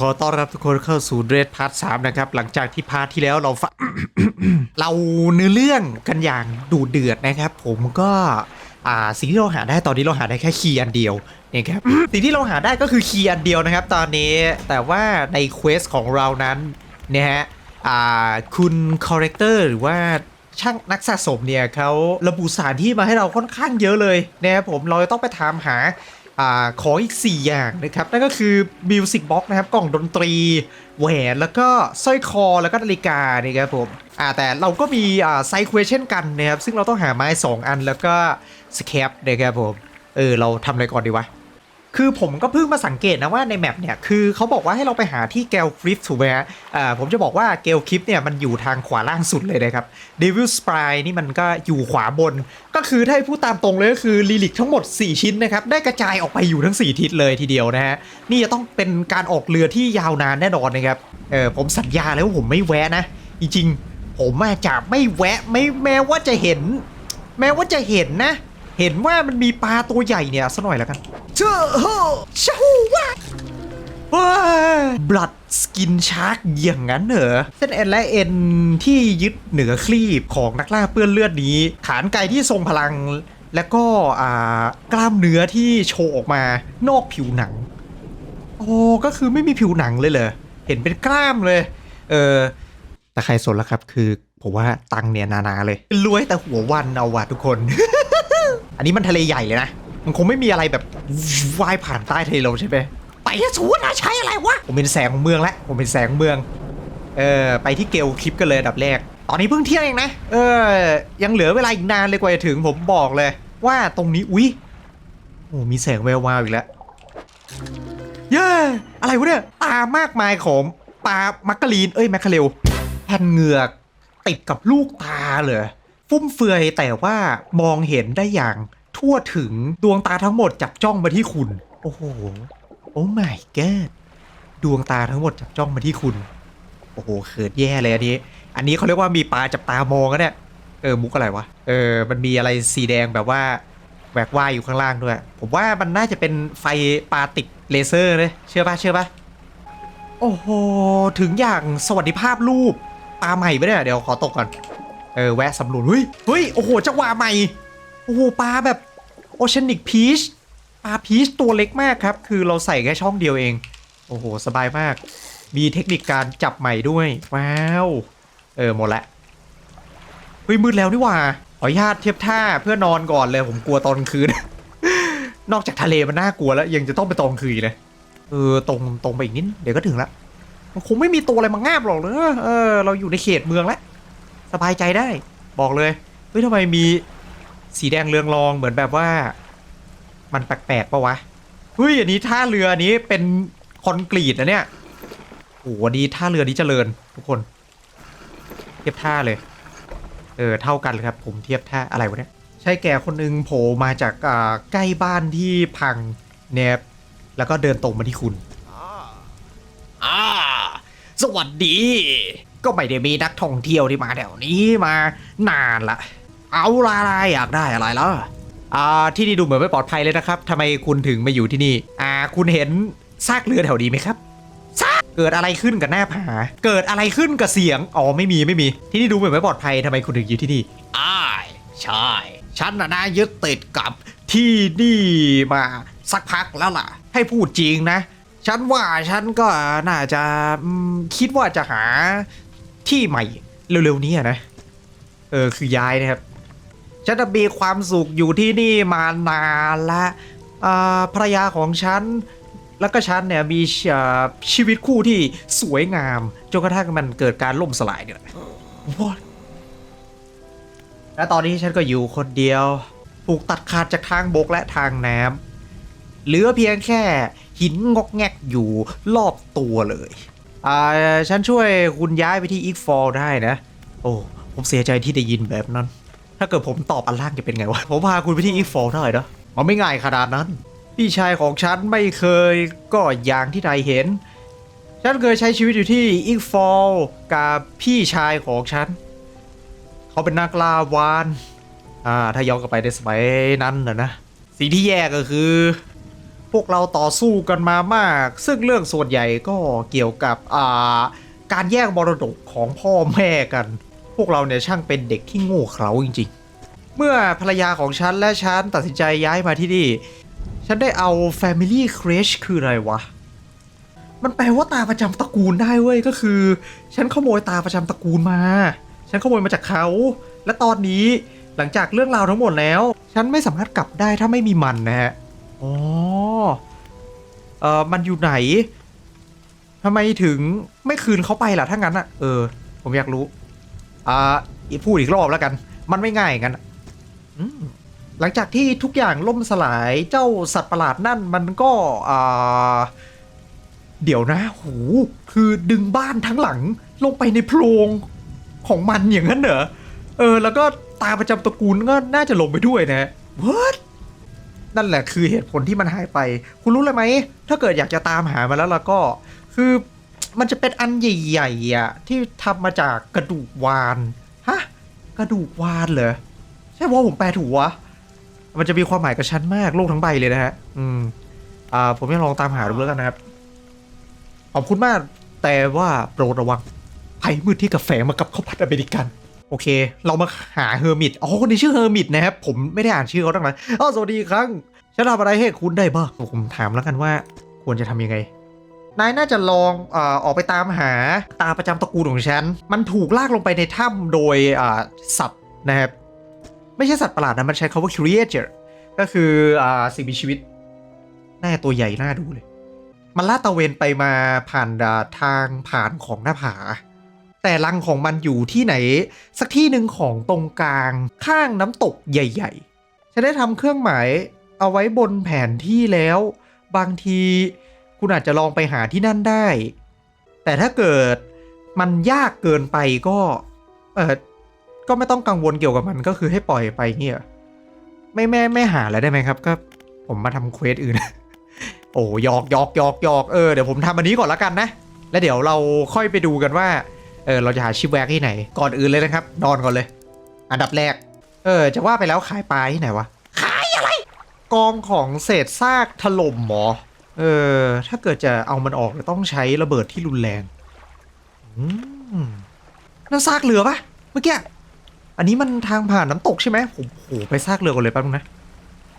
ขอต้อนรับทุกคนเข้าสู่เดรสพาร์ทสามนะครับ หลังจากที่พาร์ทที่แล้วเราฟเราเนื้อเรื่องกันอย่างดูเดือดนะครับ ผมก็อ่าสิ่งที่เราหาได้ตอนนี้เราหาได้แค่คีย์อันเดียวนะครับสิ่งที่เราหาได้ก็คือคีย์อันเดียวนะครับ ตอนนี้แต่ว่าในเควสของเรานั้นนะฮะอ่าคุณคอร์เรคเตอร์หรือว่าช่างนักสะสมเนี่ยเขาระบุสถานที่มาให้เราค่อนข้างเยอะเลยนะครับผมเราจะต้องไปถามหา อขออีก 4 อย่างนะครับ นั่นก็คือมิวสิกบ็อกนะครับกล่องดนตรีแหวนแล้วก็สร้อยคอแล้วก็นาฬิกานี่ครับผมอ่าแต่เราก็มีอ่าไซเควีเช่นกันนะครับ ซึ่งเราต้องหาไม้ 2 อันแล้วก็สแคปนะครับผม เออ เราทำอะไรก่อนดีวะ คือผมก็เพิ่งมาสังเกตนะว่าในแมปเนี่ยคือเขาบอกว่าให้เราไปหาที่เกลคลิฟถูกไหมฮะอ่าผมจะบอกว่าเกลคลิฟเนี่ยมันอยู่ทางขวาล่างสุดเลยนะครับเดวิลสปรายนี่มันก็อยู่ขวาบน ก็คือถ้าให้พูดตามตรงเลยก็คือลีลิกทั้งหมด 4 ชิ้นนะครับ ได้กระจายออกไปอยู่ทั้ง 4 ทิศเลยทีเดียวนะฮะ นี่จะต้องเป็นการออกเรือที่ยาวนานแน่นอนนะครับเออผมสัญญาเลยว่าผมไม่แวะนะ จริงๆ ผมอาจจะไม่แวะไม่แม้ว่าจะเห็น แม้ว่าจะเห็นนะ เห็นว่ามันมีปลาตัวใหญ่เนี่ยสักหน่อยแล้วกันเจ้าโหชูวะว้าบลัดสกินชาร์กอย่างนั้นเหรอ เส้นเอ็นและเอ็นที่ยึดเหนือคลีบของนักล่าเปื้อนเลือดนี้ ขานไกที่ทรงพลัง แล้วก็อ่ากล้ามเนื้อที่โชว์ออกมานอกผิวหนัง โอ้ก็คือไม่มีผิวหนังเลยเหรอ เห็นเป็นกล้ามเลย เออ แต่ใครสนแล้วครับคือผมว่าตังค์เนี่ยนานาเลย รวยแต่หัววันเอาว่ะทุกคน อันนี้มันทะเลใหญ่เลยนะ มันคงไม่มีอะไรแบบว่ายผ่านใต้ทะเลลงใช่ไหมไปยะสูนะใช้อะไรวะ ผมเป็นแสงของเมืองแล้ว ผมเป็นแสงเมือง เออไปที่เกลคลิปกันเลยอันดับแรก ตอนนี้เพิ่งเที่ยงเองนะ เออ ยังเหลือเวลาอีกนานเลยกว่าจะถึงผมบอกเลย ว่าตรงนี้ อุ๊ย โอ้มีแสงแวววาวอีกแล้ว เย้ อะไรวะเนี่ยตามากมายของปลามักกะลีน เอ้ยแมคคาเรลแผ่นเหงือกติดกับลูกตาเลย ฟุ่มเฟือยแต่ว่ามองเห็นได้อย่างทั่วถึงดวงตาทั้งหมดจับจ้องมาที่คุณ โอ้โห โอ้ my god ดวงตาทั้งหมดจับจ้องมาที่คุณ โอ้โหเขินแย่เลยอันนี้ อันนี้เขาเรียกว่ามีปลาจับตามองกันเนี่ย เออ มุกอะไรวะ เออ มันมีอะไรสีแดงแบบว่าแหวกว่ายอยู่ข้างล่างด้วย ผมว่ามันน่าจะเป็นไฟปลาติดเลเซอร์เลยเชื่อปะเชื่อปะโอ้โห ถึงอย่างสวัสดิภาพรูปปลาใหม่ไปเนี่ย เดี๋ยวขอตกก่อน เออแวะสำรวจเฮ้ยเฮ้ยโอ้โหจังหวะใหม่โอ้โหปลาแบบโอเชนิกพีชปลาพีชตัวเล็กมากครับ คือเราใส่แค่ช่องเดียวเอง โอ้โห สบายมาก มีเทคนิคการจับใหม่ด้วย ว้าว เออ หมดละเฮ้ยมืดแล้วนี่หว่าขออนุญาตเทียบท่าเพื่อนอนก่อนเลยผมกลัวตอนคืน นอกจากทะเลมันน่ากลัวแล้ว ยังจะต้องไปตอนคืนเลยเออตรงตรงไปอีกนิดเดี๋ยวก็ถึงละมันคงไม่มีตัวอะไรมางาบหรอกเนอะเออ เราอยู่ในเขตเมืองแล้ว สบายใจได้ บอกเลยเฮ้ยทำไมมีสีแดงเรืองรองเหมือนแบบว่า มันแปลกๆปะวะเฮ้ยอันนี้ท่าเรืออันนี้เป็นคอนกรีตนะเนี่ยโอ้โหอันนี้ท่าเรือนี้เจริญทุกคน เทียบท่าเลย เออเท่ากันเลยครับ ผมเทียบท่าอะไรวะเนี่ยใช่แก่คนหนึงโผล่มาจากอ่าใกล้บ้านที่พังเนบแล้วก็เดินตรงมาที่คุณ อ่าสวัสดี ก็ไม่ได้มีนักท่องเที่ยวที่มาแถวนี้มานานละ เอาละอะไรอยากได้อะไรล่ะอ่าที่นี่ดูเหมือนไม่ปลอดภัยเลยนะครับทำไมคุณถึงมาอยู่ที่นี่ อ่า คุณเห็นซากเรือแถวนี้ไหมครับซากเกิดอะไรขึ้นกับหน้าผา เกิดอะไรขึ้นกับเสียง อ๋อไม่มีไม่มี ที่นี่ดูเหมือนไม่ปลอดภัยทำไมคุณถึงอยู่ที่นี่อ้ายใช่ ฉันน่ะนะยึดติดกับที่นี่มาสักพักแล้วล่ะ ให้พูดจริงนะ ฉันว่าฉันก็น่าจะอืมคิดว่าจะหา ที่ใหม่เร็วๆนี้อะนะเออคือย้ายนะครับฉันจะมีความสุขอยู่ที่นี่มานานละอ่าภรรยาของฉันแล้วก็ฉันเนี่ยมีชอ่าชีวิตคู่ที่สวยงามจนกระทั่งมันเกิดการล่มสลายเนี่ย What? และตอนนี้ฉันก็อยู่คนเดียว ถูกตัดขาดจากทางบกและทางน้ำเหลือเพียงแค่หินงอกแงกอยู่รอบตัวเลย อ่าฉันช่วยคุณย้ายไปที่อีกฟอลได้นะ โอ้ ผมเสียใจที่ได้ยินแบบนั้น ถ้าเกิดผมตอบอันล่างจะเป็นไงวะ ผมพาคุณไปที่อีกฟอลได้นะมันไม่ง่ายขนาดนั้น พี่ชายของฉันไม่เคยก็อย่างที่นายเห็น ฉันเคยใช้ชีวิตอยู่ที่อีกฟอลกับพี่ชายของฉัน เขาเป็นนักล่าวาน อ่า ถ้าย้อนกลับไปในสมัยนั้นนะนะ สิ่งที่แย่ก็คือ พวกเราต่อสู้กันมามาก ซึ่งเรื่องส่วนใหญ่ก็เกี่ยวกับาการแย่งมรดกของพ่อแม่กัน พวกเราเนี่ยช่างเป็นเด็กที่โง่เขลาจริง ๆ เมื่อภรรยาของฉันและฉันตัดสินใจย้ายมาที่นี่ ฉันได้เอา Family Crash คืออะไรวะ มันแปลว่าตาประจำตระกูลได้เว้ยก็คือ ฉันขโมยตาประจำตระกูลมา ฉันขโมยมาจากเขา และตอนนี้หลังจากเรื่องราวทั้งหมดแล้ว ฉันไม่สามารถกลับได้ถ้าไม่มีมันนะฮะ อ๋อเออมันอยู่ไหนทำไมถึงไม่คืนเขาไปล่ะถ้างั้นอะเออ ผมอยากรู้ อ่าพูดอีกรอบแล้วกัน มันไม่ง่ายงั้นหลังจากที่ทุกอย่างล่มสลายเจ้าสัตว์ประหลาดนั่นมันก็อ่าเดี๋ยวนะหูคือดึงบ้านทั้งหลังลงไปในโพรงของมันอย่างนั้นเหรอเออ แล้วก็ตาประจำตระกูลก็น่าจะลงไปด้วยนะ What นั่นแหละคือเหตุผลที่มันหายไป คุณรู้เลยไหม ถ้าเกิดอยากจะตามหามาแล้วล้วก็ คือมันจะเป็นอันใหญ่ๆอะที่ทำมาจากกระดูกวานฮะกระดูกวานเหรอใช่ว่าผมแปลถูกวะมันจะมีความหมายกับฉันมากโลกทั้งใบเลยนะฮะ อืม อ่า ผมจะลองตามหาดูแล้วกันนะครับ ขอบคุณมาก แต่ว่าโปรดระวังภัยมืดที่กาแฟมากับข้าวผัดอเมริกัน โอเค เรามาหาเฮอร์มิตอ๋อคนนี้ชื่อเฮอร์มิตนะครับ ผมไม่ได้อ่านชื่อเขาตั้งนานอ๋อสวัสดีครั้งฉันทำอะไรให้คุณได้บ้างผมถามแล้วกันว่า ควรจะทำยังไง นายน่าจะลองอออกไปตามหาตาประจำตระกูลของฉัน มันถูกลากลงไปในถ้ำโดยสัตว์นะครับ ไม่ใช่สัตว์ประหลาดนะ มันใช้คาว่า creature ก็คืออสิ่งมีชีวิต หน้าตัวใหญ่น่าดูเลย มันลาดตะเวนไปมาผ่านทางผ่านของหน้าผา แต่รังของมันอยู่ที่ไหน สักที่หนึ่งของตรงกลางข้างน้ำตกใหญ่ๆฉันได้ทำเครื่องหมายเอาไว้บนแผนที่แล้ว บางทีคุณอาจจะลองไปหาที่นั่นได้ แต่ถ้าเกิดมันยากเกินไปก็เออก็ไม่ต้องกังวลเกี่ยวกับมันก็คือให้ปล่อยไปเงี้ยไม่แม่ไม่หาแล้วได้ไหมครับก็ผมมาทำเควสอื่น โอ้ยอกยอกยอกยอกเออเดี๋ยวผมทำอันนี้ก่อนละกันนะ แล้วเดี๋ยวเราค่อยไปดูกันว่า เออเราจะหาชิปแวกที่ไหน ก่อนอื่นเลยนะครับ นอนก่อนเลย อันดับแรก เออ จะว่าไปแล้วขายปลาที่ไหนวะ ขายอะไร กองของเศษซากถล่มหมอ เออ ถ้าเกิดจะเอามันออกต้องใช้ระเบิดที่รุนแรงอืมนั่นซากเรือปะเมื่อกี้ อันนี้มันทางผ่านน้ำตกใช่ไหมผมโหไปซากเรือก่อนเลยแป๊บนึงนะ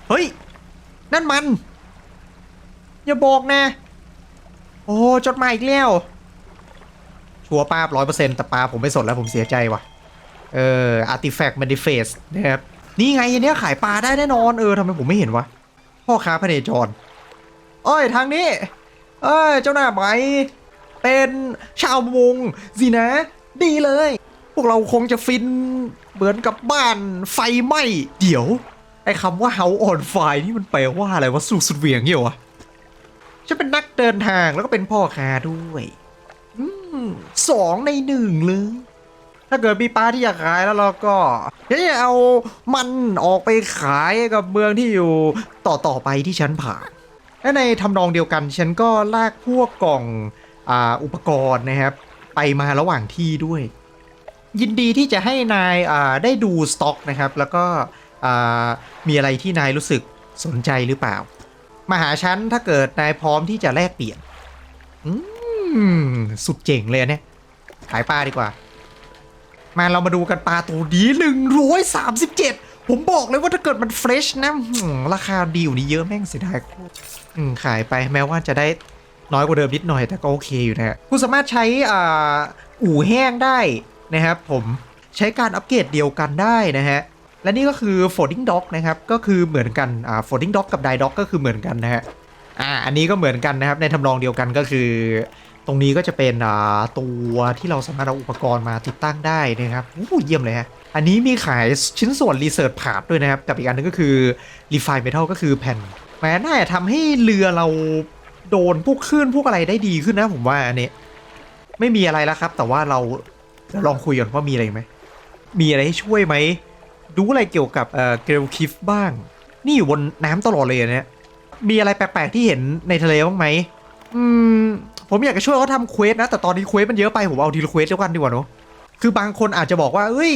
เฮ้ย นั่นมัน อย่าบอกนะ โอ้จดหมายอีกแล้ว ชัวร์ป้าร้อยเปอร์เซ็นต์แต่ปลาผมไม่สนแล้วผมเสียใจว่ะ เออ artifact manifest นะครับ นี่ไงอันเนี้ยขายปลาได้แน่นอน เออทำไมผมไม่เห็นวะ พ่อค้าพเนจรเอ้ย ทางนี้ เอ้ย เจ้าหน้าไหม เป็นชาวประมงสินะ ดีเลย พวกเราคงจะฟินเหมือนกับบ้านไฟไหม้เดี๋ยว ไอ้คำว่า house on fire นี่มันแปลว่าอะไรวะสุดสุดเหวียงเงี้ยวะฉันเป็นนักเดินทางแล้วก็เป็นพ่อค้าด้วย สองในหนึ่งเลย ถ้าเกิดมีปลาที่อยากขายแล้วเราก็ฉันจะเอามันออกไปขายกับเมืองที่อยู่ต่อต่อไปที่ฉันผ่านและในทำนองเดียวกันฉันก็ลากพวกกล่องออุปกรณ์นะครับ ไปมาระหว่างที่ด้วย ยินดีที่จะให้นายได้ดูสต็อกนะครับ แล้วก็มีอะไรที่นายรู้สึกสนใจหรือเปล่า มาหาฉันถ้าเกิดนายพร้อมที่จะแลกเปลี่ยนอืม สุดเจ๋งเลยเนี่ย ขายปลาดีกว่า มาเรามาดูกันปลาตัวดีหนึ่งร้อยสามสิบเจ็ดผมบอกเลยว่าถ้าเกิดมันเฟรชนะราคาดีอยู่นี้เยอะแม่งเสียดายขายไปแม้ว่าจะได้น้อยกว่าเดิมนิดหน่อยแต่ก็โอเคอยู่นะฮะคุณสามารถใช้อ่าอู่แห้งได้นะครับผมใช้การอัปเกรดเดียวกันได้นะฮะ และนี่ก็คือ folding dock นะครับ ก็คือเหมือนกันอ่า folding dock กับ die dock ก็คือเหมือนกันนะฮะอ่าอันนี้ก็เหมือนกันนะครับในทำนองเดียวกันก็คือ ตรงนี้ก็จะเป็นตัวที่เราสามารถเอาอุปกรณ์มาติดตั้งได้นะครับอู้เยี่ยมเลยฮะ อันนี้มีขายชิ้นส่วน research part ด้วยนะครับ กับอีกอันนึงก็คือ refine metal ก็คือแผ่นแม้น่าจะทำให้เรือเราโดนพวกคลื่นพวกอะไรได้ดีขึ้นนะผมว่าอันนี้ ไม่มีอะไรแล้วครับ แต่ว่าเราเดี๋ยวลองคุยกันว่ามีอะไรไหม มีอะไรให้ช่วยไหม ดูอะไรเกี่ยวกับเอ่อเกลคิฟบ้าง นี่อยู่บนน้ำตลอดเลยอันเนี่ยมีอะไรแปลกๆที่เห็นในทะเลบ้างไหม อืม ผมอยากจะช่วยเขาทำเควสนะ แต่ตอนนี้เควสมันเยอะไป ผมเอาทีละเควสเดียวกันดีกว่าเนอะคือบางคนอาจจะบอกว่าเอ้ย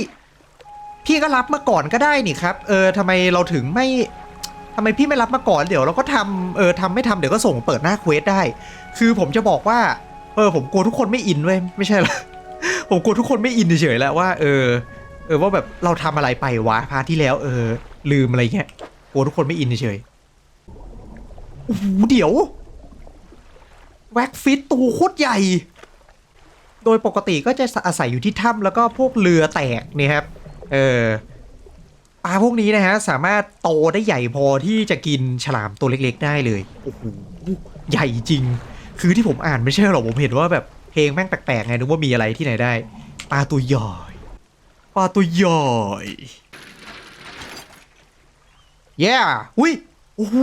พี่ก็รับมาก่อนก็ได้นี่ครับ เออทำไมเราถึงไม่ทำไมพี่ไม่รับมาก่อนเดี๋ยวเราก็ทำเออทำไม่ทำเดี๋ยวก็ส่งเปิดหน้าเควสได้ คือผมจะบอกว่า เออ ผมกลัวทุกคนไม่อินเว้ยไม่ใช่หรอผมกลัวทุกคนไม่อินเฉยๆและว่า เออ เออว่าแบบเราทำอะไรไปวะพาที่แล้ว เออ ลืมอะไรเงี้ยกลัวทุกคนไม่อินเฉยๆโอ้โหเดี๋ยว แว็กฟิตตัวโคตรใหญ่ โดยปกติก็จะอาศัยอยู่ที่ถ้ำแล้วก็พวกเรือแตกเนี่ยครับ เออปลาพวกนี้นะฮะ สามารถโตได้ใหญ่พอที่จะกินฉลามตัวเล็กๆได้เลยโอ้โหใหญ่จริง คือที่ผมอ่านไม่ใช่หรอกผมเห็นว่าแบบเพลงแม่งแปลกๆไงนึกว่ามีอะไรที่ไหนได้ปลาตัวใหญ่ปลาตัวใหญ่เย้อุ้ยโอ้โห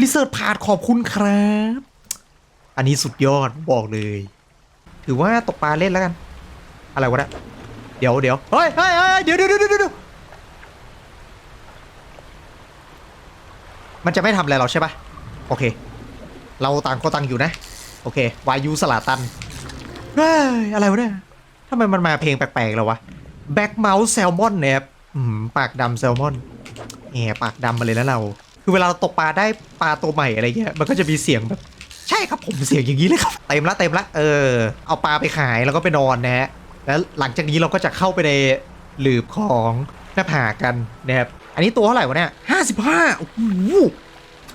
รีเสิร์ชผ่านขอบคุณครับ อันนี้สุดยอดบอกเลย ถือว่าตกปลาเล่นแล้วกัน อะไรวะเนี่ยเดี๋ยวเดี๋ยวเฮ้ยเฮ้ยเฮ้ยเดี๋ยวเดี๋ยวเดี๋ยวมันจะไม่ทำอะไรเราใช่ปะโอเค เราต่างคนต่างอยู่นะ โอเควายุสลาตันเฮ้ยอะไรวะเนี่ยทำไมมันมาเพลงแปลกๆแล้ววะแบ็กเมาส์แซลมอนเนี่ยอืมปากดำแซลมอนแหมปากดำมาเลยนะเรา คือเวลาเราตกปลาได้ปลาตัวใหม่อะไรเงี้ยมันก็จะมีเสียงแบบ ใช่ครับผมเสียงอย่างนี้เลยครับเต็มละเต็มละเออเอาปลาไปขายแล้วก็ไปนอนนะฮะแล้วหลังจากนี้เราก็จะเข้าไปในหลืบของหน้าผากันนะครับอันนี้ตัวเท่าไหร่วะเนี่ยห้าสิบห้าโอ้โห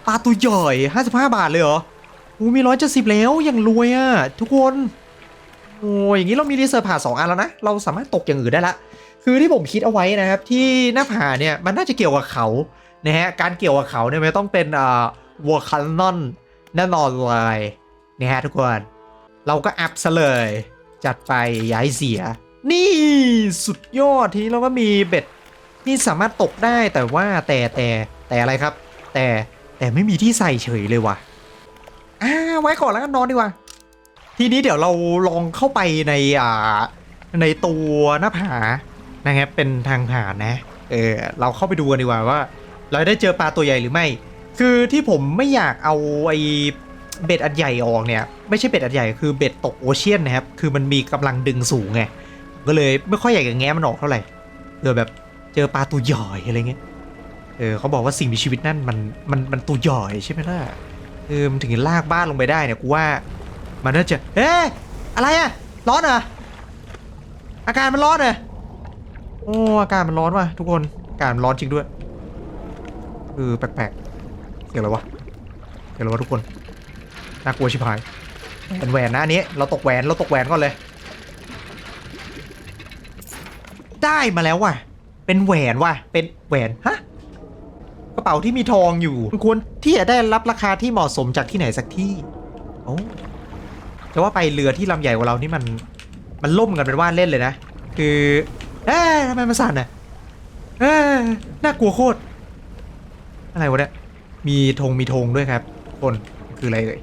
ปลาตัวใหญ่ห้าสิบห้าบาทเลยเหรอโอ้มีร้อยเจ็ดสิบแล้วยังรวยอะทุกคนโอ้ยอย่างนี้เรามีรีเซิร์ฟผ่าสองอันแล้วนะเราสามารถตกอย่างอื่นได้ละคือที่ผมคิดเอาไว้นะครับที่หน้าผาเนี่ยมันน่าจะเกี่ยวกับเขานะฮะการเกี่ยวกับเขาเนี่ยมันต้องเป็นอ่าวอลคันนอน น่นอนเลยนะฮะทุกคน เราก็อัพซะเลย จัดไปย้ายเสีย นี่สุดยอดทีเราก็มีเบ็ดที่สามารถตกได้แต่ว่าแต่แต่แต่อะไรครับ แต่แต่ไม่มีที่ใส่เฉยเลยว่ะอ่าไว้ก่อนแล้วกันนอนดีกว่า ทีนี้เดี๋ยวเราลองเข้าไปในอ่าในตัวหน้าผานะครับเป็นทางผ่านนะ เออเราเข้าไปดูกันดีกว่าว่า เราได้เจอปลาตัวใหญ่หรือไม่ คือที่ผมไม่อยากเอาไอ้เบ็ดอันใหญ่ออกเนี่ย ไม่ใช่เบ็ดอันใหญ่คือเบ็ดตกโอเชียนนะครับ คือมันมีกำลังดึงสูงไงก็เลยไม่ค่อยอยากจะแง้มันออกเท่าไหร่เผื่อแบบเจอปลาตัวใหญ่อะไรเงี้ยเออเขาบอกว่าสิ่งมีชีวิตนั่นมันมันมันตัวใหญ่ใช่ไหมล่ะเออมันถึงจะลากบ้านลงไปได้เนี่ยกูว่ามันน่าจะเอ๊ะอะไรอะร้อนเหรออาการมันร้อนเหรอโอ้อาการมันร้อนว่ะทุกคนอาการมันร้อนจริงด้วยเออแปลก เสียงอะไรวะเสียงอะไรวะทุกคนน่ากลัวชิบหายเป็นแหวนนะอันนี้เราตกแหวนเราตกแหวนก่อนเลย ได้มาแล้วว่ะ เป็นแหวนว่ะ เป็นแหวนฮะกระเป๋าที่มีทองอยู่มันควรที่จะได้รับราคาที่เหมาะสมจากที่ไหนสักที่โอ้จะว่าไปเรือที่ลำใหญ่กว่าเรานี่มันมันล่มกันเป็นว่าเล่นเลยนะ คือเอ๊ะทำไมมันสั่นอะเอ๊ะน่ากลัวโคตรอะไรวะเนี่ย มีธงมีธงด้วยครับคนคืออะไรเอ่ย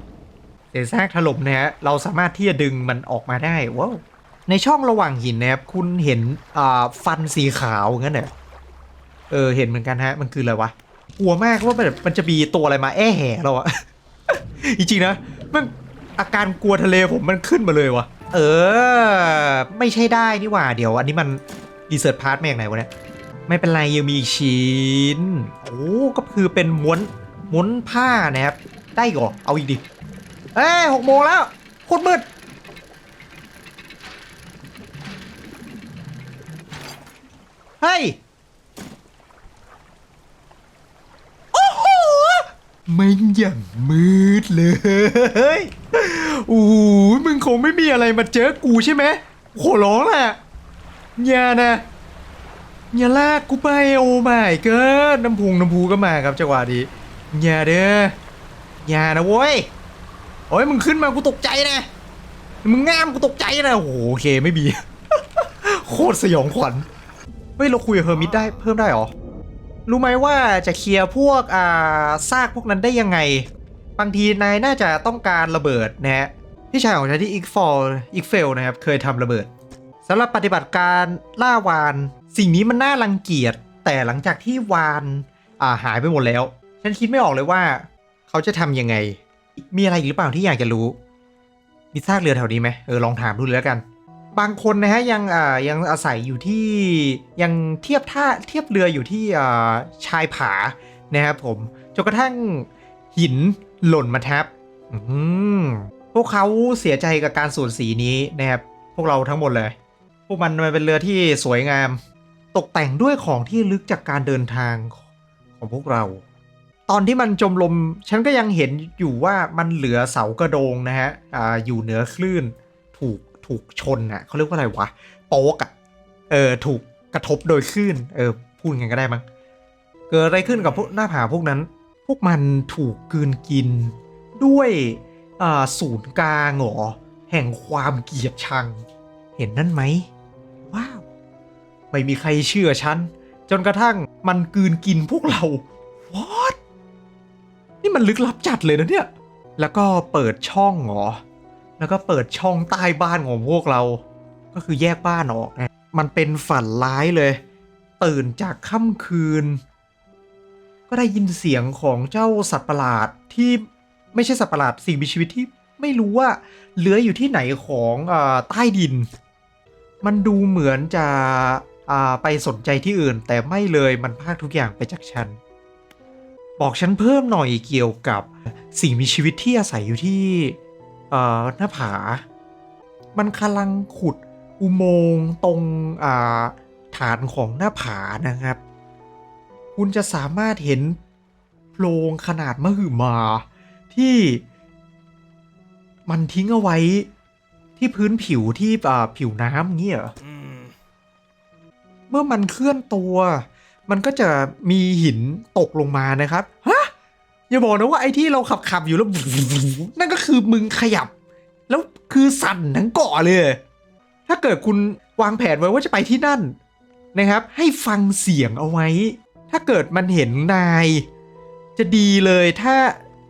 เศษซากถล่มนะฮะเราสามารถที่จะดึงมันออกมาได้ว้าวในช่องระหว่างหินนะครับคุณเห็นอ่าฟันสีขาวงั้นเหรอเออเห็นเหมือนกันฮะ มันคืออะไรวะกลัวมากว่าแบบมันจะมีตัวอะไรมาแอ้แห่เราอะจริงๆนะมันอาการกลัวทะเลผมมันขึ้นมาเลยวะเออ ไม่ใช่ได้นี่หว่า เดี๋ยว อันนี้มันดีเซิร์ตพาร์ทมาอย่างไหนวะเนี่ยไม่เป็นไรยังมีอีกชิ้นโอ้ก็คือเป็นม้วน ม้วนผ้านะครับ ได้ก่อเอาอีกดิ เอ้หกโมงแล้วโคตรมืด เฮ้ย โอ้โหม่อย่างมืดเลยโอ้โหมึงคงไม่มีอะไรมาเจอกูใช่ไหมขอร้องแหละอย่านะอย่าลากกูไปโอ้ไม่เกินน้ำพุงน้ำพูก็มาครับจังหวะนี้ อย่าเด้ออย่านะโว้ยโอ้ยมึงขึ้นมากูตกใจนะมึงงามกูตกใจนะโอ้เคไม่มี โคตรสยองขวัญเฮ้ยเราคุยกับเฮอร์มิดได้เพิ่มได้หรอรู้ไหมว่าจะเคลียร์พวกอ่าซากพวกนั้นได้ยังไง บางทีนายน่าจะต้องการระเบิดนะฮะพี่ชายของฉันที่อีกฟอลอีกเฟลนะครับเคยทำระเบิดสำหรับปฏิบัติการล่าวาน สิ่งนี้มันน่ารังเกียจแต่หลังจากที่วานอ่าหายไปหมดแล้ว ฉันคิดไม่ออกเลยว่า เขาจะทำยังไง มีอะไรอีกหรือเปล่าที่อยากจะรู้ มีซากเรือแถวนี้ไหมเออลองถามดูเลยแล้วกัน บางคนนะฮะยังอ่ายังอาศัยอยู่ที่ยังเทียบท่าเทียบเรืออยู่ที่อ่าชายผานะครับผมจนกระทั่งหินหล่นมาทับอืมพวกเขาเสียใจกับการสูญสีนี้นะครับพวกเราทั้งหมดเลย พวกมันมันเป็นเรือที่สวยงาม ตกแต่งด้วยของที่ลึกจากการเดินทางของพวกเรา ตอนที่มันจมลมฉันก็ยังเห็นอยู่ว่ามันเหลือเสากระโดงนะฮะอ่าอยู่เหนือคลื่น ถูกถูกชนอะเขาเรียกว่าอะไรวะโป๊กอะเออถูกกระทบโดยคลื่นเออพูดไงก็ได้มั้งเกิดอะไรขึ้นกับพวกหน้าผาพวกนั้น พวกมันถูกกืนกินด้วยอ่าศูนย์กลางเหรอแห่งความเกลียดชัง เห็นนั่นไหมว้าว ไม่มีใครเชื่อฉัน จนกระทั่งมันกืนกินพวกเรา What นี่มันลึกลับจัดเลยนะเนี่ย แล้วก็เปิดช่องหรอ แล้วก็เปิดช่องใต้บ้านของพวกเรา ก็คือแยกบ้านออกไงมันเป็นฝันร้ายเลย ตื่นจากค่ำคืน ก็ได้ยินเสียงของเจ้าสัตว์ประหลาดที่ไม่ใช่สัตว์ประหลาดสิ่งมีชีวิตที่ไม่รู้ว่าเหลืออยู่ที่ไหนของอใต้ดิน มันดูเหมือนจะไปสนใจที่อื่น แต่ไม่เลยมันพากทุกอย่างไปจากฉัน บอกฉันเพิ่มหน่อยเกี่ยวกับสิ่งมีชีวิตที่อาศัยอยู่ที่เอ่อหน้าผา มันกำลังขุดอุโมงค์ตรงอ่าฐานของหน้าผานะครับ คุณจะสามารถเห็นโพรงขนาดมหึมา ที่มันทิ้งเอาไว้ที่พื้นผิวที่อ่าผิวน้ำเงี้ยเหรอเมื่อมันเคลื่อนตัว มันก็จะมีหินตกลงมานะครับฮะอย่าบอกนะว่าไอ้ที่เราขับขับอยู่แล้ว นั่นก็คือมึงขยับ แล้วคือสั่นทั้งเกาะเลย ถ้าเกิดคุณวางแผนไว้ว่าจะไปที่นั่นนะครับ ให้ฟังเสียงเอาไว้ ถ้าเกิดมันเห็นนาย จะดีเลยถ้า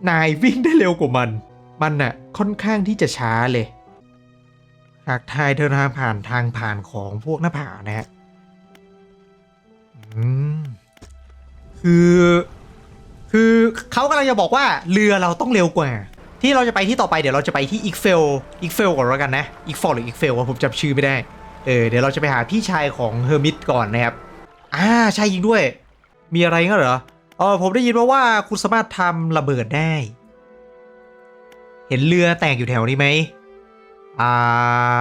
นายวิ่งได้เร็วกว่ามัน มันน่ะค่อนข้างที่จะช้าเลย หากทายเดินทางผ่านทางผ่านของพวกหน้าผานะฮะ คือ คือเขากำลังจะบอกว่าเรือเราต้องเร็วกว่า ที่เราจะไปที่ต่อไปเดี๋ยวเราจะไปที่อีกเฟลอีกเฟลก่อนแล้วกันนะอีกฟอลหรืออีกเฟลวะผมจำชื่อไม่ได้เออเดี๋ยวเราจะไปหาพี่ชายของเฮอร์มิตก่อนนะครับอ่าใช่ยิงด้วย มีอะไรงั้นเหรอเออผมได้ยินมาว่าคุณสามารถทำระเบิดได้ เห็นเรือแตกอยู่แถวนี้ไหมอ่า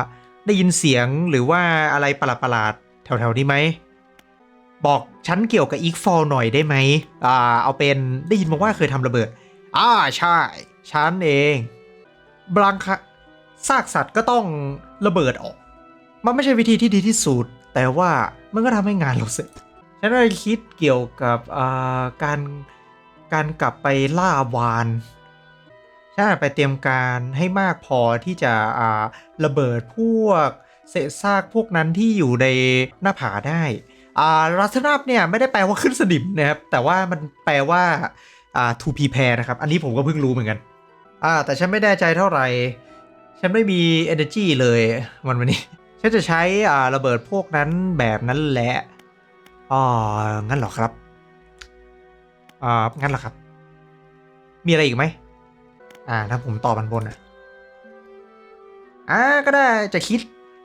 ได้ยินเสียงหรือว่าอะไรประหลาดๆแถวๆนี้ไหม บอกฉันเกี่ยวกับอีกฟอลหน่อยได้ไหมอ่าเอาเป็นได้ยินมาว่าเคยทำระเบิด อ่าใช่ ฉันเองบางคะซากสัตว์ก็ต้องระเบิดออก มันไม่ใช่วิธีที่ดีที่สุด แต่ว่ามันก็ทำให้งานเราเสร็จ ฉันเลยคิดเกี่ยวกับอ่าการการกลับไปล่าวานฉันอาไปเตรียมการให้มากพอที่จะอ่าระเบิดพวกเศษซากพวกนั้นที่อยู่ในหน้าผาได้ อ่ารัตนับเนี่ยไม่ได้แปลว่าขึ้นสนิมนะครับแต่ว่ามันแปลว่าอ่า to prepare นะครับ อันนี้ผมก็เพิ่งรู้เหมือนกันอ่าแต่ฉันไม่แน่ใจเท่าไหร่ ฉันไม่มี energy เลยวันวันนี้ ฉันจะใช้อ่าระเบิดพวกนั้นแบบนั้นแหละอ๋องั้นเหรอครับอ่างั้นเหรอครับ มีอะไรอีกไหมอ่าถ้าผมตอบมันบนอะอ่าก็ได้จะคิด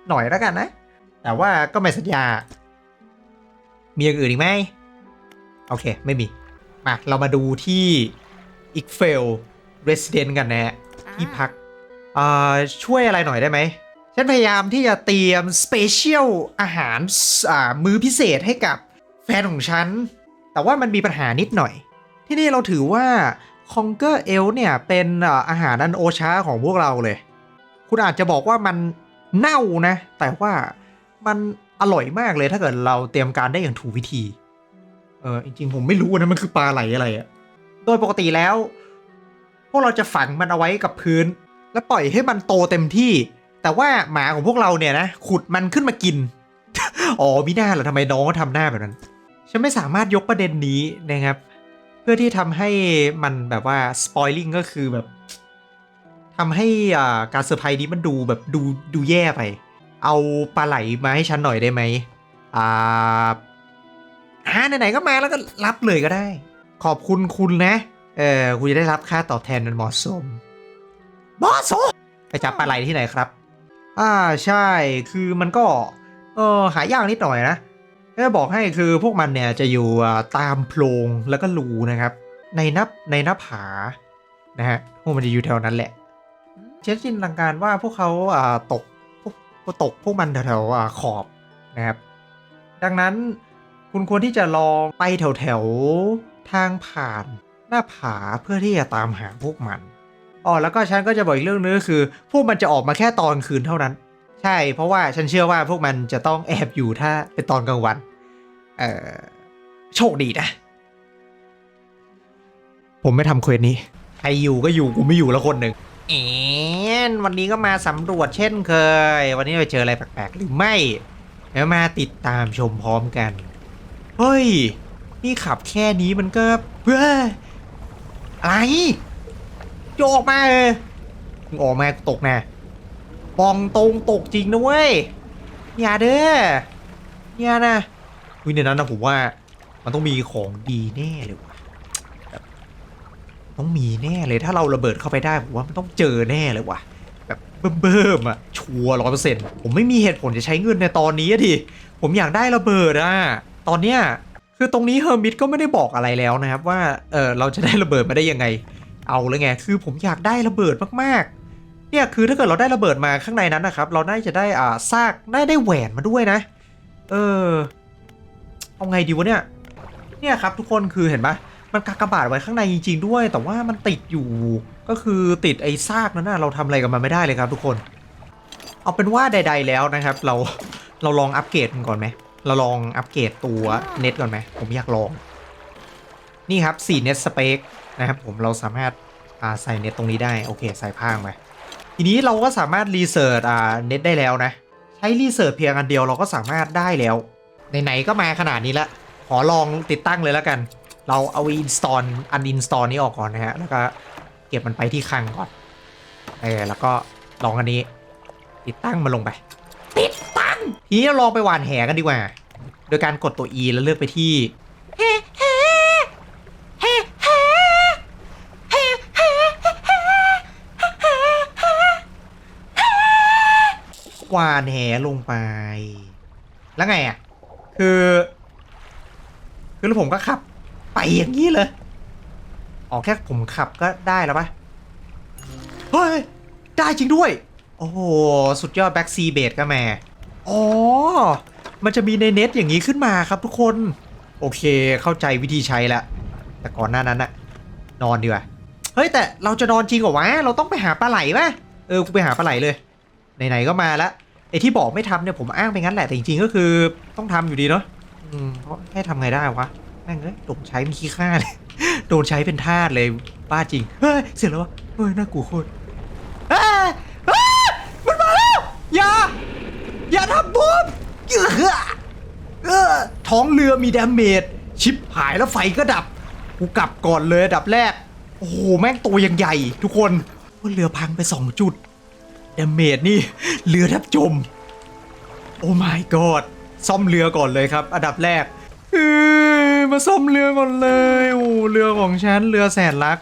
หน่อยแล้วกันนะ แต่ว่าก็ไม่สัญญา มีอย่างอื่นอีกไหมโอเค ไม่มี มา เรามาดูที่อีกเฟล Resident กันนะฮะที่พักอ่าช่วยอะไรหน่อยได้ไหม ฉันพยายามที่จะเตรียมสเปเชียลอาหารอ่ามื้อพิเศษให้กับแฟนของฉัน แต่ว่ามันมีปัญหานิดหน่อย ที่นี่เราถือว่าคองเกอร์เอลเนี่ย เป็นอ่าอาหารอันโอชาของพวกเราเลย คุณอาจจะบอกว่ามันเน่านะ แต่ว่ามัน อร่อยมากเลยถ้าเกิดเราเตรียมการได้อย่างถูกวิธี เออจริงๆผมไม่รู้นะมันคือปลาไหลอะไรอะโดยปกติแล้ว พวกเราจะฝังมันเอาไว้กับพื้น แล้วปล่อยให้มันโตเต็มที่ แต่ว่าหมาของพวกเราเนี่ยนะขุดมันขึ้นมากิน อ๋อมิน่าเหรอทำไมน้องก็ทำหน้าแบบนั้น ฉันไม่สามารถยกประเด็นนี้นะครับ เพื่อที่ทำให้มันแบบว่าสปอยลิงก็คือแบบทำให้อ่าการเซอร์ไพรส์นี้มันดูแบบดูดูแย่ไป เอาปลาไหลมาให้ฉันหน่อยได้ไหมอ่าอ่าไหนๆก็มาแล้วก็รับเลยก็ได้ ขอบคุณคุณนะเออคุณจะได้รับค่าตอบแทนมันเหมาะสมเหมาะสมไปจับปลาไหลที่ไหนครับ อ่าใช่คือมันก็เออหายากนิดหน่อยนะแค่บอกให้คือพวกมันเนี่ยจะอยู่ตามโพรงแล้วก็รูนะครับ ในนับในหน้าผานะฮะพวกมันจะอยู่แถวนั้นแหละเช่นจินตนาการว่าพวกเขาอ่าตก กพวกตกพวกมันแถวๆขอบนะครับ ดังนั้นคุณควรที่จะลองไปแถวๆทางผ่านหน้าผาเพื่อที่จะตามหาพวกมันอ๋อแล้วก็ฉันก็จะบอกอีกเรื่องนึงก็คือ พวกมันจะออกมาแค่ตอนคืนเท่านั้น ใช่เพราะว่าฉันเชื่อว่าพวกมันจะต้องแอบอยู่ถ้าเป็นตอนกลางวันเออโชคดีนะ ผมไม่ทำเควสนี้ใครอยู่ก็อยู่กูไม่อยู่แล้วคนหนึ่ง เอ็นวันนี้ก็มาสำรวจเช่นเคย วันนี้ไปเจออะไรแปลกๆหรือไม่เดี๋ยวมาติดตามชมพร้อมกัน เฮ้ย นี่ขับแค่นี้มันก็เฮ้ยอะไรโยออกมาเอองออกมาตกแน่ปองตรงตกจริงนะเว้ยอย่าเด้ออย่านะวิในนั้นนะผมว่า มันต้องมีของดีแน่เลยวะ ต้องมีแน่เลยถ้าเราระเบิดเข้าไปได้ผมว่ามันต้องเจอแน่เลยว่ะแบบเบิ่มๆอะชัวร้อยเปอร์เซ็นต์ผมไม่มีเหตุผลจะใช้เงินในตอนนี้ทีผมอยากได้ระเบิดอะตอนเนี้ยคือตรงนี้เฮอร์มิตก็ไม่ได้บอกอะไรแล้วนะครับว่าเออเราจะได้ระเบิดมาได้ยังไง เอาเลยไงคือผมอยากได้ระเบิดมากๆเนี่ยคือถ้าเกิดเราได้ระเบิดมาข้างในนั้นนะครับ เราน่าจะได้อ่าซากได้ได้แหวนมาด้วยนะ เออเอาไงดีวะเนี่ยเนี่ยครับทุกคนคือเห็นปะ มันกากบาทไว้ข้างในจริงๆด้วย แต่ว่ามันติดอยู่ ก็คือติดไอ้ซากนั้นนะเราทำอะไรกับมันไม่ได้เลยครับทุกคน เอาเป็นว่าใด ๆ แล้วนะครับ เราเราลองอัปเกรดมันก่อนไหมเราลองอัปเกรดตัวเน็ตก่อนไหมผมอยากลอง นี่ครับ4 net space นะครับผมเราสามารถใส่เน็ตตรงนี้ได้โอเค ใส่พางไปทีนี้เราก็สามารถรีเสิร์ชอ่าเน็ตได้แล้วนะ ใช้รีเสิร์ชเพียงอันเดียวเราก็สามารถได้แล้วไหนๆก็มาขนาดนี้ละขอลองติดตั้งเลยแล้วกัน เราเอา install อัน install นี้ออกก่อนนะฮะ แล้วก็เก็บมันไปที่คลังก่อน เออแล้วก็ลองอันนี้ ติดตั้งมันลงไป ติดตั้ง ทีนี้เราลองไปหวานแหกันดีกว่า โดยการกดตัว E แล้วเลือกไปที่หวานแหลงไป แล้วไงอะ คือ คือแล้วผมก็ขับไป อย่างนี้เลยอ๋อแค่ผมขับก็ได้แล้วปะเฮ้ย ได้จริงด้วย โอ้โห สุดยอดแบ็กซีเบดก็แม่อ๋อ มันจะมีในเน็ตอย่างนี้ขึ้นมาครับทุกคน โอเคเข้าใจวิธีใช้แล้วแต่ก่อนหน้านั้นอะนอนดีกว่า เฮ้ย แต่เราจะนอนจริงเหรอวะ เราต้องไปหาปลาไหลปะเออ กูไปหาปลาไหลเลย ไหนๆก็มาล้วไอ้ที่บอกไม่ทำเนี่ยผมอ้างไปงั้นแหละ แต่จริงๆก็คือต้องทำอยู่ดีเนาะ อืมเพราะให้ทำไงได้วะ แม่งเอ้ยโดนใช้เป็นขี้ข้าเลยโดนใช้เป็นทาสเลยบ้าจริง เฮ้ย เสียแล้ววะเฮ้ยน่ากลัวโคตรเฮ้ยเฮ้ยมันมาแล้ว อย่า อย่าทำผมเออเออท้องเรือมีดาเมจ ชิปหายแล้วไฟก็ดับ กูกลับก่อนเลยอันดับแรก โอ้โห แม่งตัวยังใหญ่ ทุกคนว่าเรือพังไปสองจุดดาเมจนี่ เรือแทบจม โอ้ my god ซ่อมเรือก่อนเลยครับ อันดับแรกออ มาซ่อมเรือก่อนเลยโอ้เรือของฉันเรือแสนรัก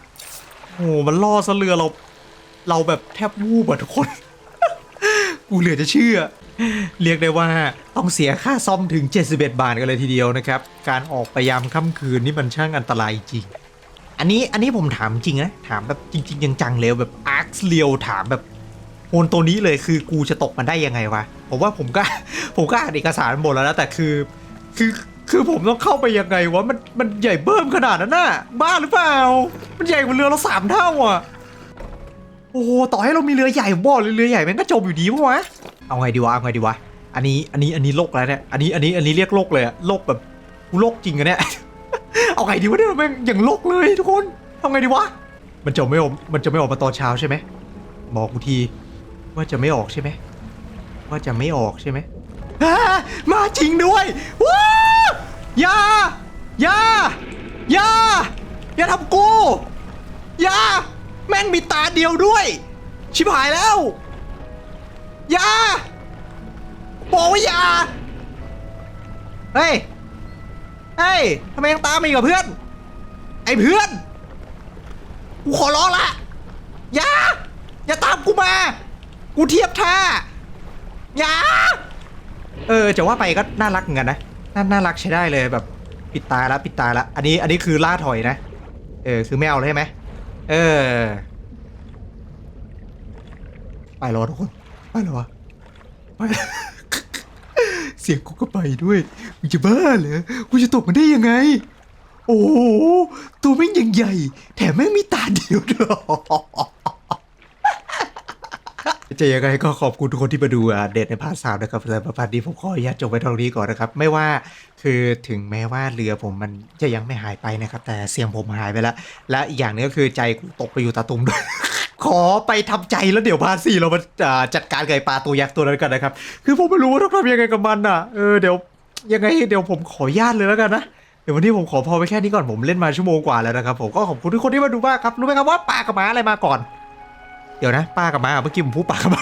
โอ้มันล่อซะเรือเรา เราแบบแทบวูบอะทุกคนกูเหลือจะเชื่อ เรียกได้ว่าต้องเสียค่าซ่อมถึง 71 บาทกันเลยทีเดียวนะครับ การออกไปยามค่ำคืนนี่มันช่างอันตรายจริง อันนี้อันนี้ผมถามจริงนะ ถามแบบจริง ๆ จังๆเลยแบบอาร์คเลียวถามแบบโอนตัวนี้เลยคือกูจะตกมันได้ยังไงวะ ผมว่าผมก็ผมก็อ่านเอกสารหมดแล้วนะแต่คือ คือ คือผมต้องเข้าไปยังไงวะ มันมันใหญ่เบิ่มขนาดนั้นน่ะ บ้าหรือเปล่า มันใหญ่กว่าเรือเราสามเท่าอะ โอ้โห ต่อให้เรามีเรือใหญ่ผมบอเลยเรือใหญ่แม่งก็จมอยู่ดีปะวะ เอาไงดีวะ เอาไงดีวะ อันนี้ อันนี้ อันนี้โลกแล้วเนี่ย อันนี้ อันนี้ อันนี้เรียกโลกเลยอะโลกแบบโลกจริงอะเนี่ย เอาไงดีวะเนี่ยแม่งอย่างโลกเลยทุกคนทำไงดีวะ มันจะไม่ออก มันจะไม่ออกมาตอนเช้าใช่ไหมบอกกูทีว่าจะไม่ออกใช่ไหมว่าจะไม่ออกใช่ไหม อ่ามาจริงด้วยว้าอย่าอย่าอย่าอย่าทำกูอย่าแม่งมีตาเดียวด้วย ชิบหายแล้วอย่าบอกว่าอย่าเฮ้ยเฮ้ยทำไมยังตามมาอีกกับเพื่อน ไอ้เพื่อนกูขอร้องละอย่าอย่าตามกูมา กูเทียบท่าอย่า เออจะว่าไปก็น่ารักเหมือนกันนะน่าน่ารักใช้ได้เลยแบบปิดตาแล้วปิดตาแล้วอันนี้อันนี้คือล่าถอยนะ เออคือไม่เอาเลยใช่ไหมเออ ไปรอทุกคนไปแล้ววะไปเสียงกูก็ไปด้วยมึงจะบ้าเหรอกูจะตกมันได้ยังไง โอ้โหตัวแม่งยังใหญ่ แถมแม่งมีตาเดียวด้วย จะยังไงก็ขอบคุณทุกคนที่มาดูอะเดทในพาร์ทสามนะครับแต่พาร์ทนี้ผมขออนุญาตจบไว้เท่านี้ก่อนนะครับ ไม่ว่าคือถึงแม้ว่าเรือผมมันจะยังไม่หายไปนะครับ แต่เสียงผมหายไปแล้ว และอีกอย่างหนึงก็คือใจกูตกไปอยู่ตาตุ่มด้วยขอไปทำใจแล้วเดี๋ยวพาร์ทสี่เรามาจัดการกับไอ้ปลาตัวยักษ์ตัวนั้นกันนะครับ คือผมไม่รู้ว่าต้องทำยังไงกับมันอะเออเดี๋ยวยังไงเดี๋ยวผมขออนุญาตเลยแล้วกันนะเดี๋ยววันนี้ผมขอพอไปแค่นี้ก่อนผมเล่นมาชั่วโมงกว่าแล้วนะครับผมก็ขอบคุณทุกคนที่มาดูมากครับรู้ไหมครับว่าปลากับม้าอะไรมาก่อน เดี๋ยวนะป้ากับมาเมื่อกี้ผมพูดป้ากับมา